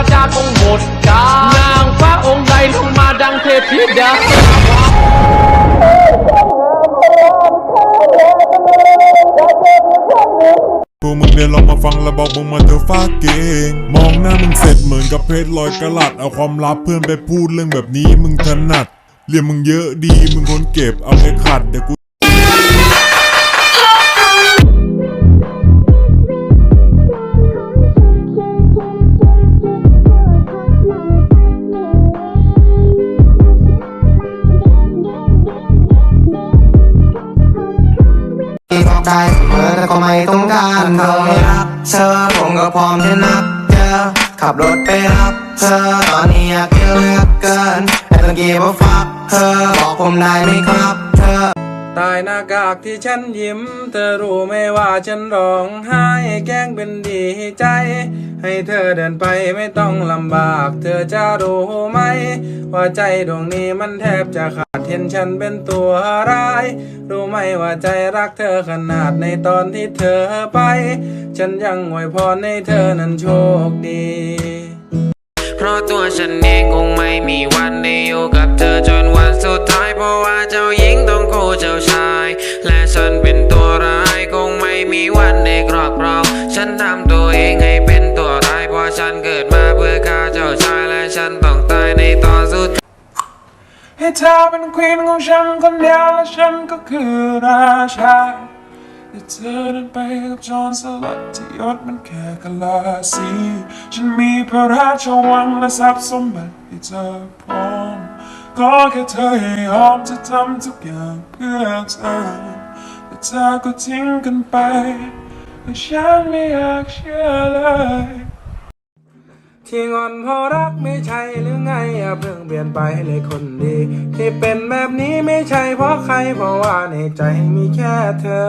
วาจาคงหมดกาลนางฟ้าองค์ใดลงมาดังเทพธิดาพวกมึงเดินลองมาฟังแล้วบอกมึงมาเธอฟ้าเก่งมองหน้ามึงเสร็จเหมือนกับเพชรลอยกระลัดเอาความลับเพื่อนไปพูดเรื่องแบบนี้มึงถนัดเรียนมึงเยอะดีมึงคนเก็บเอาไปขัดเดี๋ยวกู ได้เสมอแต่ก็ไม่ต้องการเธอไม่รักเธอผมก็พร้อมที่นัดเจอขับรถไปรับเธอตอนนี้อยากเจอเหลือเกินแต่ต้องเก็บว่าฟักเธอบอกผมได้ไหมครับเธอ ตายหน้ากากที่ฉันยิ้ม เธอรู้ไหมว่าฉันร้องไห้แกล้งเป็นดีใจ ให้เธอเดินไปไม่ต้องลำบาก เธอจะรู้ไหม ว่าใจดวงนี้มันแทบจะขาดเห็นฉันเป็นตัวร้าย รู้ไหมว่าใจรักเธอขนาดในตอนที่เธอไป ฉันยังอวยพรให้เธอนั้นโชคดี เพราะตัวฉันเองคงไม่มีวันได้อยู่กับเธอจนวันสุดท้ายเพราะว่า พื่อฆ่าเจ้าชายและฉันต้องตายในตอนสุดให้เธอเป็นควีนของฉันคนเดียวและฉันก็คือราชาแต่เธอเดินไปกับจอห์นสลัดที่ยศมันแค่กะลาสีฉันมีพระราชวังและทรัพย์สมบัติให้เธอพร้อมก็แค่เธอให้ยอมจะทำทุกอย่างเพื่อเธอแต่เธอก็ทิ้งกันไปและฉันไม่อยากเชื่อเลย ที่งอนเพราะรักไม่ใช่หรือไงอย่าเพิ่งเปลี่ยนไปเลยคนดี ที่เป็นแบบนี้ไม่ใช่เพราะใครเพราะว่าในใจมีแค่เธอ